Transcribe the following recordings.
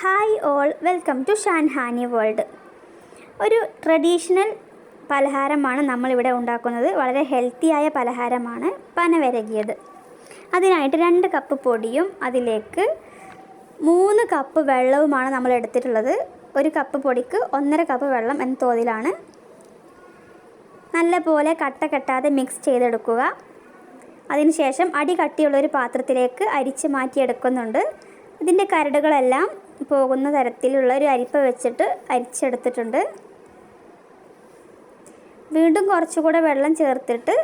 Hi all welcome to Shanhani world ഒരു traditional പലഹാരമാണ് നമ്മളിവിടെ ഉണ്ടാക്കുന്നത്. വളരെ ഹെൽത്തിയായ പലഹാരമാണ് പനവരകിയത്. അതിനായിട്ട് രണ്ട് കപ്പ് പൊടിയും അതിലേക്ക് മൂന്ന് കപ്പ് വെള്ളവുമാണ് നമ്മൾ എടുത്തിട്ടുള്ളത്. ഒരു കപ്പ് പൊടിക്ക് ഒന്നര കപ്പ് വെള്ളം എന്ന തോതിലാണ്. നല്ലപോലെ കട്ട കെട്ടാതെ മിക്സ് ചെയ്തെടുക്കുക. അതിനുശേഷം അടി കട്ടിയുള്ള ഒരു പാത്രത്തിലേക്ക് അരിച്ച് മാറ്റിയെടുക്കുന്നുണ്ട്. ഇതിന്റെ കരടുകളെല്ലാം പോകുന്ന തരത്തിലുള്ള ഒരു അരിപ്പ വെച്ചിട്ട് അരിച്ചെടുത്തിട്ടുണ്ട്. വീണ്ടും കുറച്ചുകൂടെ വെള്ളം ചേർത്തിട്ട്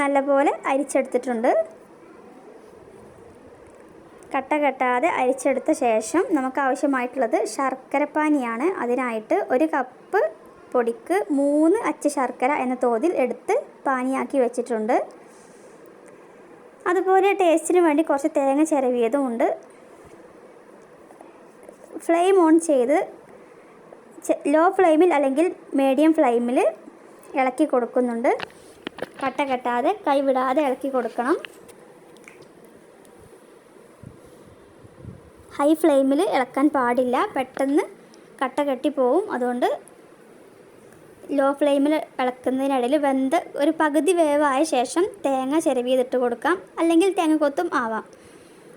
നല്ലപോലെ അരിച്ചെടുത്തിട്ടുണ്ട്. കട്ട കെട്ടാതെ അരിച്ചെടുത്ത ശേഷം നമുക്ക് ആവശ്യമായിട്ടുള്ളത് ശർക്കരപ്പാനിയാണ്. അതിനായിട്ട് ഒരു കപ്പ് പൊടിക്ക് മൂന്ന് അച്ച് ശർക്കര എന്ന തോതിൽ എടുത്ത് പാനിയാക്കി വെച്ചിട്ടുണ്ട്. അതുപോലെ ടേസ്റ്റിന് വേണ്ടി കുറച്ച് തേങ്ങ ചിരവിയതും ഉണ്ട്. ഫ്ലെയിം ഓൺ ചെയ്ത് ലോ ഫ്ലെയിമിൽ അല്ലെങ്കിൽ മീഡിയം ഫ്ലെയിമിൽ ഇളക്കി കൊടുക്കുന്നുണ്ട്. കട്ട കെട്ടാതെ കൈവിടാതെ ഇളക്കി കൊടുക്കണം. ഹൈ ഫ്ലെയിമിൽ ഇളക്കാൻ പാടില്ല. പെട്ടെന്ന് കട്ട കെട്ടി പോവും. അതുകൊണ്ട് ലോ ഫ്ലെയിമിൽ ഇളക്കുന്നതിനിടയിൽ വെന്ത് ഒരു പകുതി വേവായ ശേഷം തേങ്ങ ചിരവിയതിട്ട് കൊടുക്കാം. അല്ലെങ്കിൽ തേങ്ങ കൊത്തും ആവാം.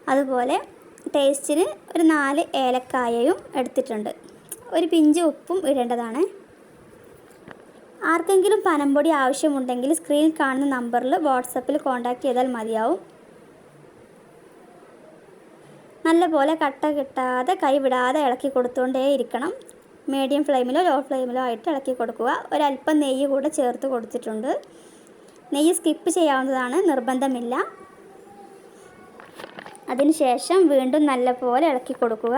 അതുപോലെ ടേസ്റ്റിന് ഒരു നാല് ഏലക്കായയും എടുത്തിട്ടുണ്ട്. ഒരു പിഞ്ച് ഉപ്പും ഇടേണ്ടതാണ്. ആർക്കെങ്കിലും പനംപൊടി ആവശ്യമുണ്ടെങ്കിൽ സ്ക്രീനിൽ കാണുന്ന നമ്പറിൽ വാട്സപ്പിൽ കോൺടാക്റ്റ് ചെയ്താൽ മതിയാവും. നല്ലപോലെ കട്ട കിട്ടാതെ കൈ വിടാതെ ഇളക്കി കൊടുത്തുകൊണ്ടേ ഇരിക്കണം. മീഡിയം ഫ്ലെയിമിലോ ലോ ഫ്ലെയിമിലോ ആയിട്ട് ഇളക്കി കൊടുക്കുക. ഒരല്പം നെയ്യ് കൂടെ ചേർത്ത് കൊടുത്തിട്ടുണ്ട്. നെയ്യ് സ്കിപ്പ് ചെയ്യാവുന്നതാണ്. നിർബന്ധമില്ല. അതിനുശേഷം വീണ്ടും നല്ലപോലെ ഇളക്കി കൊടുക്കുക.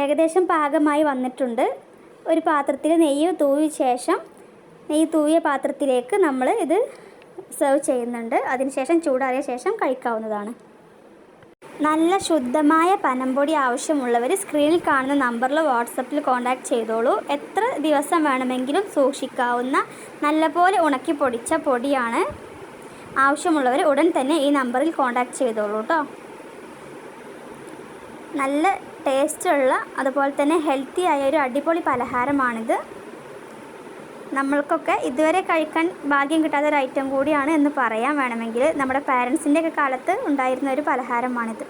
ഏകദേശം പാകമായി വന്നിട്ടുണ്ട്. ഒരു പാത്രത്തിൽ നെയ്യ് തൂവിയ ശേഷം നെയ്യ് തൂവിയ പാത്രത്തിലേക്ക് നമ്മൾ ഇത് സെർവ് ചെയ്യുന്നുണ്ട്. അതിനുശേഷം ചൂടാറിയ ശേഷം കഴിക്കാവുന്നതാണ്. നല്ല ശുദ്ധമായ പനംപൊടി ആവശ്യമുള്ളവർ സ്ക്രീനിൽ കാണുന്ന നമ്പറിൽ വാട്സപ്പിൽ കോൺടാക്ട് ചെയ്തോളൂ. എത്ര ദിവസം വേണമെങ്കിലും സൂക്ഷിക്കാവുന്ന നല്ലപോലെ ഉണക്കി പൊടിച്ച പൊടിയാണ് ആവശ്യമുള്ളവർ ഉടൻ തന്നെ ഈ നമ്പറിൽ കോൺടാക്ട് ചെയ്തോളൂ കേട്ടോ നല്ല ടേസ്റ്റുള്ള അതുപോലെ തന്നെ ഹെൽത്തി ആയ ഒരു അടിപൊളി പലഹാരമാണിത്. നമ്മൾക്കൊക്കെ ഇതുവരെ കഴിക്കാൻ ഭാഗ്യം കിട്ടാത്ത ഒരു ഐറ്റം കൂടിയാണ് എന്ന് പറയാൻ വേണമെങ്കിൽ നമ്മുടെ പാരൻസിന്റെയൊക്കെ കാലത്ത് ഉണ്ടായിരുന്ന ഒരു പലഹാരമാണിത്.